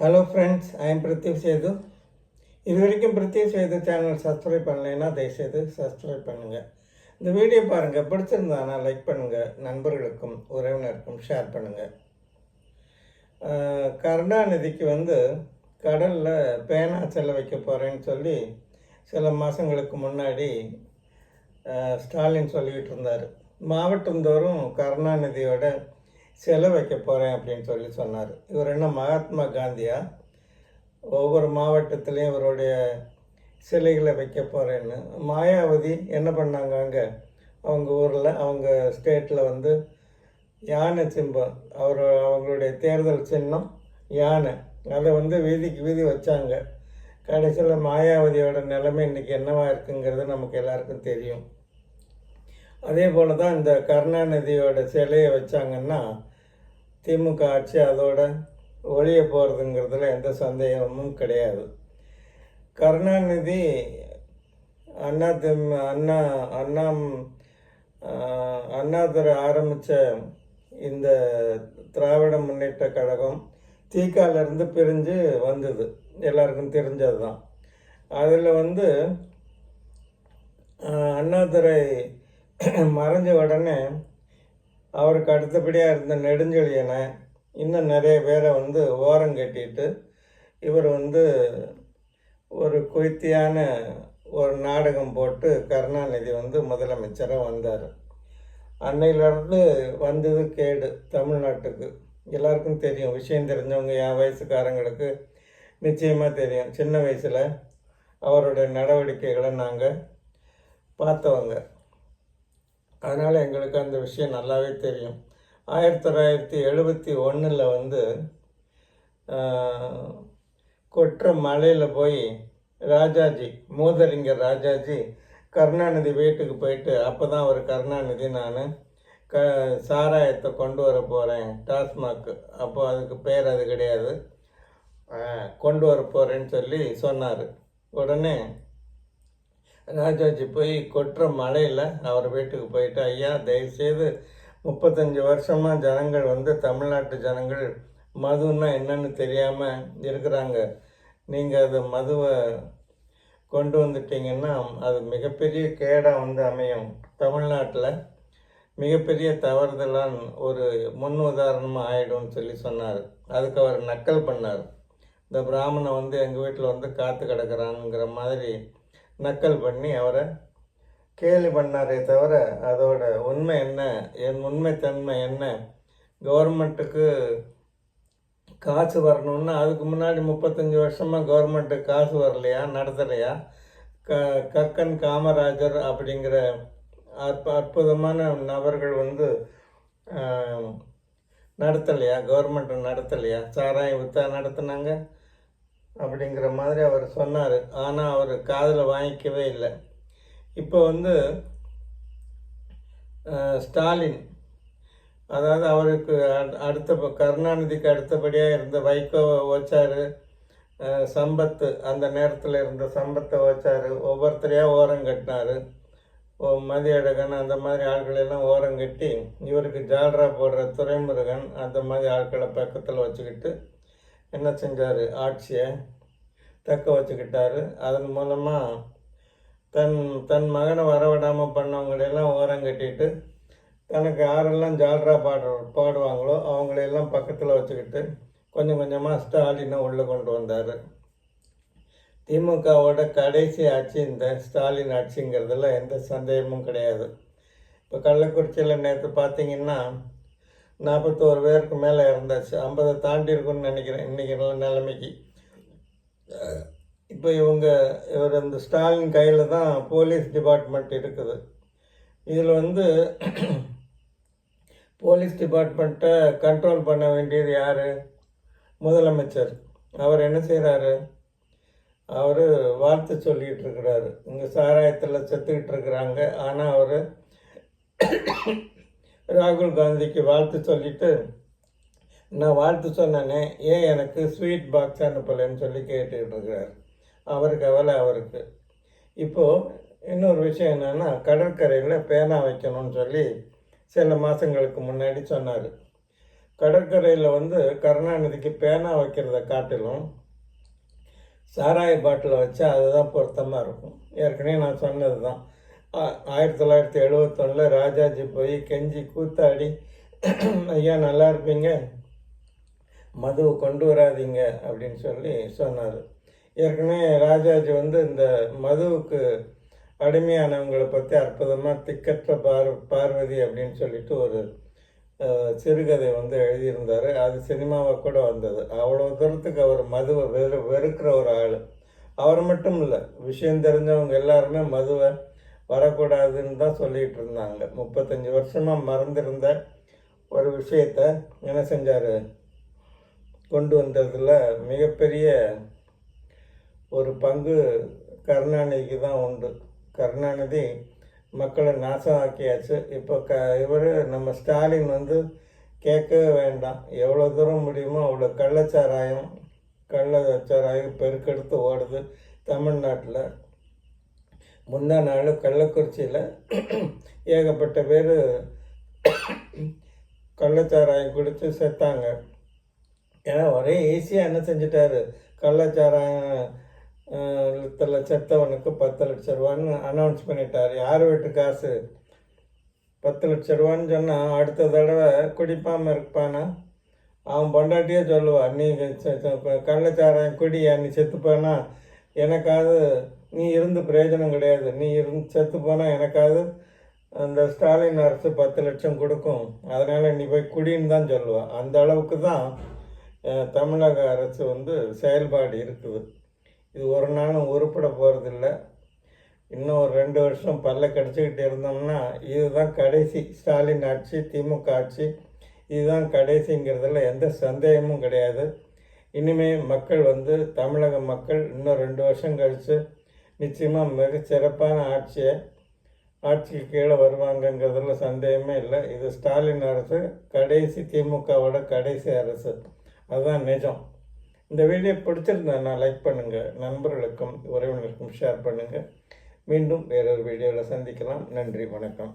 Hello friends I am Pradeep Sethu இது வரைக்கும் Pradeep Setu channel subscribe பண்ணலைன்னா தயவுசெய்து சப்ஸ்கிரைப் பண்ணுங்கள் இந்த வீடியோ பாருங்கள் பிடிச்சிருந்தானா லைக் பண்ணுங்கள் நண்பர்களுக்கும் உறவினருக்கும் ஷேர் பண்ணுங்கள் கருணாநிதிக்கு வந்து கடலில் பேனா செல்ல வைக்க போகிறேன்னு சொல்லி சில மாதங்களுக்கு முன்னாடி ஸ்டாலின் சொல்லிக்கிட்டு இருந்தார். மாவட்டந்தோறும் கருணாநிதியோட சிலை வைக்க போகிறேன் அப்படின்னு சொல்லி சொன்னார். இவர் என்ன மகாத்மா காந்தியா? ஒவ்வொரு மாவட்டத்துலேயும் இவருடைய சிலைகளை வைக்க போகிறேன்னு மாயாவதி என்ன பண்ணாங்க அங்கே? அவங்க ஊரில் அவங்க ஸ்டேட்டில் வந்து யானை சிம்பம் அவர் அவங்களுடைய தேர்தல் சின்னம் யானை. அதை வந்து வீதிக்கு வீதி வச்சாங்க. கடைசியில் மாயாவதியோட நிலைமை இன்றைக்கி என்னவா இருக்குங்கிறது நமக்கு எல்லாருக்கும் தெரியும். அதே போல் தான் இந்த கருணாநிதியோட சிலையை வச்சாங்கன்னா திமுக ஆட்சி அதோட ஒழிய போகிறதுங்கிறதுல எந்த சந்தேகமும் கிடையாது. கருணாநிதி அண்ணா திம் அண்ணா அண்ணா அண்ணாதுரை ஆரம்பித்த இந்த திராவிட முன்னேற்ற கழகம் தீக்காலேருந்து பிரிஞ்சு வந்தது. எல்லாருக்கும் தெரிஞ்சது தான் அதில் வந்து அண்ணாதுரை மறைஞ்ச உடனே அவருக்கு அடுத்தபடியாக இருந்த நெடுஞ்செழியனை இன்னும் நிறைய பேரை வந்து ஓரம் கட்டிட்டு இவர் வந்து ஒரு குய்த்தியான ஒரு நாடகம் போட்டு கருணாநிதி வந்து முதலமைச்சராக வந்தார். அன்னையிலேருந்து வந்தது கேடு தமிழ்நாட்டுக்கு. எல்லாருக்கும் தெரியும். விஷயம் தெரிஞ்சவங்க என் வயசுக்காரங்களுக்கு நிச்சயமாக தெரியும். சின்ன வயசில் அவருடைய நடவடிக்கைகளை நாங்கள் பார்த்தவங்க. அதனால் எங்களுக்கு அந்த விஷயம் நல்லாவே தெரியும். ஆயிரத்தி தொள்ளாயிரத்தி எழுபத்தி ஒன்றில் வந்து கொற்ற மலையில் போய் ராஜாஜி மூதறிஞர் ராஜாஜி கருணாநிதி வீட்டுக்கு போயிட்டு அப்போ தான் அவர் கருணாநிதி நான் க சாராயத்தை கொண்டு வர போகிறேன் டாஸ்மாக் அப்போ அதுக்கு பேர் அது கிடையாது. கொண்டு வர போகிறேன்னு சொல்லி சொன்னார். உடனே ராஜாஜி போய் கொற்ற மலையில் அவர் வீட்டுக்கு போயிட்டு ஐயா தயவுசெய்து முப்பத்தஞ்சு வருஷமாக ஜனங்கள் வந்து தமிழ்நாட்டு ஜனங்கள் மதுன்னா என்னன்னு தெரியாமல் இருக்கிறாங்க. நீங்கள் அது மதுவை கொண்டு வந்துட்டீங்கன்னா அது மிகப்பெரிய கேடாக வந்து அமையும். தமிழ்நாட்டில் மிகப்பெரிய தவறுதலான் ஒரு முன் உதாரணமாக ஆகிடும்னு சொல்லி சொன்னார். அதுக்கு அவர் நக்கல் பண்ணார். இந்த பிராமணன் வந்து எங்கள் வீட்டில் வந்து காத்து கிடக்கிறாங்கிற மாதிரி நக்கல் பண்ணி அவரை கேலி பண்ணாரே தவிர அதோட உண்மை என்ன என் உண்மைத்தன்மை என்ன கவர்மெண்ட்டுக்கு காசு வரணும்னா அதுக்கு முன்னாடி முப்பத்தஞ்சு வருஷமாக கவர்மெண்ட்டுக்கு காசு வரலையா நடத்தலையா? க கக்கன் காமராஜர் அப்படிங்கிற அற்ப அற்புதமான நபர்கள் வந்து நடத்தலையா? கவர்மெண்ட் நடத்தலையா? சாராயம் வித்தா நடத்துனாங்க. அப்படிங்கிற மாதிரி அவர் சொன்னார். ஆனால் அவர் காதில் வாங்கிக்கவே இல்லை. இப்போ வந்து ஸ்டாலின் அதாவது அவருக்கு அடு- அடுத்த ப- கருணாநிதிக்கு அடுத்தபடியாக இருந்த வைகோவை ஓச்சார் சம்பத்து அந்த நேரத்தில் இருந்த சம்பத்தை ஓச்சார் ஒவ்வொருத்தரையாக ஓரம் கட்டினார். மதியழகன் அந்த மாதிரி ஆட்களெல்லாம் ஓரம் கட்டி இவருக்கு ஜால்ரா போடுற துரைமுருகன் அந்த மாதிரி ஆட்களை பக்கத்தில் வச்சுக்கிட்டு என்ன செஞ்சார்? ஆட்சியை தக்க வச்சுக்கிட்டாரு. அதன் மூலமாக தன் தன் மகனை வரவிடாமல் பண்ணவங்களெல்லாம் ஓரம் கட்டிட்டு தனக்கு யாரெல்லாம் ஜால்ரா பாடுற பாடுவாங்களோ அவங்களையெல்லாம் பக்கத்தில் வச்சுக்கிட்டு கொஞ்சம் கொஞ்சமாக ஸ்டாலினை உள்ளே கொண்டு வந்தார். திமுகவோட கடைசி ஆட்சி இந்த ஸ்டாலின் ஆட்சிங்கிறதுல எந்த சந்தேகமும் கிடையாது. இப்போ கள்ளக்குறிச்சியில் நேற்று பார்த்தீங்கன்னா நாற்பத்தோரு பேருக்கு மேலே இறந்தாச்சு. ஐம்பதை தாண்டி இருக்கும்னு நினைக்கிறேன் இன்றைக்கி நிலைமைக்கு. இப்போ இவங்க இவர் இந்த ஸ்டாலின் கையில் தான் போலீஸ் டிபார்ட்மெண்ட் இருக்குது. இதில் வந்து போலீஸ் டிபார்ட்மெண்ட்டை கண்ட்ரோல் பண்ண வேண்டியது யார்? முதலமைச்சர். அவர் என்ன செய்கிறாரு அவர் வார்த்தை சொல்லிகிட்டு இருக்கிறாரு. இங்கே சாராயத்தில் செத்துக்கிட்டு இருக்கிறாங்க. ஆனால் அவர் ராகுல் காந்திக்கு வாழ்த்து சொல்லிட்டு நான் வாழ்த்து சொன்னேனே ஏன் எனக்கு ஸ்வீட் பாக்ஸ் அனுப்பலைன்னு சொல்லி கேட்டுக்கிட்டு இருக்கிறார். அவருக்கு அவலை அவருக்கு. இப்போது இன்னொரு விஷயம் என்னென்னா கடற்கரையில் பேனா வைக்கணும்னு சொல்லி சில மாதங்களுக்கு முன்னாடி சொன்னார். கடற்கரையில் வந்து கருணாநிதிக்கு பேனா வைக்கிறத காட்டிலும் சாராய பாட்டிலை வச்சா அதுதான் பொருத்தமாக இருக்கும். ஏற்கனவே நான் சொன்னது தான் ஆயிரத்தி தொள்ளாயிரத்தி எழுபத்தொன்னில் ராஜாஜி போய் கெஞ்சி கூத்தாடி ஐயா நல்லா இருப்பீங்க. மதுவை கொண்டு வராதீங்க அப்படின்னு சொல்லி சொன்னார். ஏற்கனவே ராஜாஜி வந்து இந்த மதுவுக்கு அடிமையானவங்களை பற்றி அற்புதமாக திக்கற்ற பார் பார்வதி அப்படின்னு சொல்லிட்டு ஒரு சிறுகதை வந்து எழுதியிருந்தார். அது சினிமாவாக கூட வந்தது. அவ்வளோ தூரத்துக்கு அவர் மதுவை வெறு வெறுக்கிற ஒரு ஆள். அவர் மட்டும் இல்லை விஷயம் தெரிஞ்சவங்க எல்லாருமே மதுவை வரக்கூடாதுன்னு தான் சொல்லிகிட்டு இருந்தாங்க. முப்பத்தஞ்சு வருஷமாக மறந்திருந்த ஒரு விஷயத்த என்ன செஞ்சார்? கொண்டு வந்ததில் மிகப்பெரிய ஒரு பங்கு கருணாநிதிக்கு தான் உண்டு. கருணாநிதி மக்களை நாசம் ஆக்கியாச்சு இப்போ க இவர் நம்ம ஸ்டாலின் வந்து கேட்கவே வேண்டாம். எவ்வளோ தூரம் முடியுமோ அவ்வளோ கள்ளச்சாராயம் கள்ளச்சாராயம் பெருக்கெடுத்து ஓடுது தமிழ்நாட்டில். முந்தா நாள் கள்ளக்குறிச்சியில் ஏகப்பட்ட பேர் கள்ளச்சாராயம் குடித்து செத்தாங்க. ஏன்னா ஒரே ஈஸியாக என்ன செஞ்சிட்டாரு? கள்ளச்சாராயத்தில் செத்தவனுக்கு பத்து லட்ச ரூபான்னு அனௌன்ஸ் பண்ணிட்டார். யார் வீட்டு காசு? பத்து லட்ச ரூபான்னு சொன்னால் அடுத்த தடவை குடிப்பாமல் இருப்பானா? அவன் பொண்டாட்டியே சொல்லுவான் நீ செ- கள்ளச்சாராயம் குடியா? நீ செத்துப்பானா? எனக்காவது நீ இருந்து பிரயோஜனம் கிடையாது. நீ இருந்து செத்து போனால் எனக்காவது அந்த ஸ்டாலின் அரசு பத்து லட்சம் கொடுக்கும். அதனால் நீ போய் குடின்னு தான் சொல்லுவாள் அந்த அளவுக்கு தான் தமிழக அரசு வந்து செயல்பாடு இருக்குது. இது ஒரு நாளும் உருப்பட போகிறதில்ல இன்னும் ஒரு ரெண்டு வருஷம் பல்ல கடிச்சிக்கிட்டு இருந்தோம்னா இதுதான் கடைசி ஸ்டாலின் ஆட்சி திமுக ஆட்சி. இதுதான் கடைசிங்கிறதுல எந்த சந்தேகமும் கிடையாது. இனிமேல் மக்கள் வந்து தமிழக மக்கள் இன்னும் ரெண்டு வருஷம் கழித்து நிச்சயமாக மிக சிறப்பான ஆட்சியை ஆட்சிக்கு கீழே வருவாங்கங்கிறதுல சந்தேகமே இல்லை. இது ஸ்டாலின் அரசு கடைசி திமுகவோட கடைசி அரசு. அதுதான் நிஜம். இந்த வீடியோ பிடிச்சிருந்தா லைக் பண்ணுங்கள் நண்பர்களுக்கும் உறவினருக்கும் ஷேர் பண்ணுங்கள் மீண்டும் வேறொரு வீடியோவில் சந்திக்கலாம். நன்றி வணக்கம்.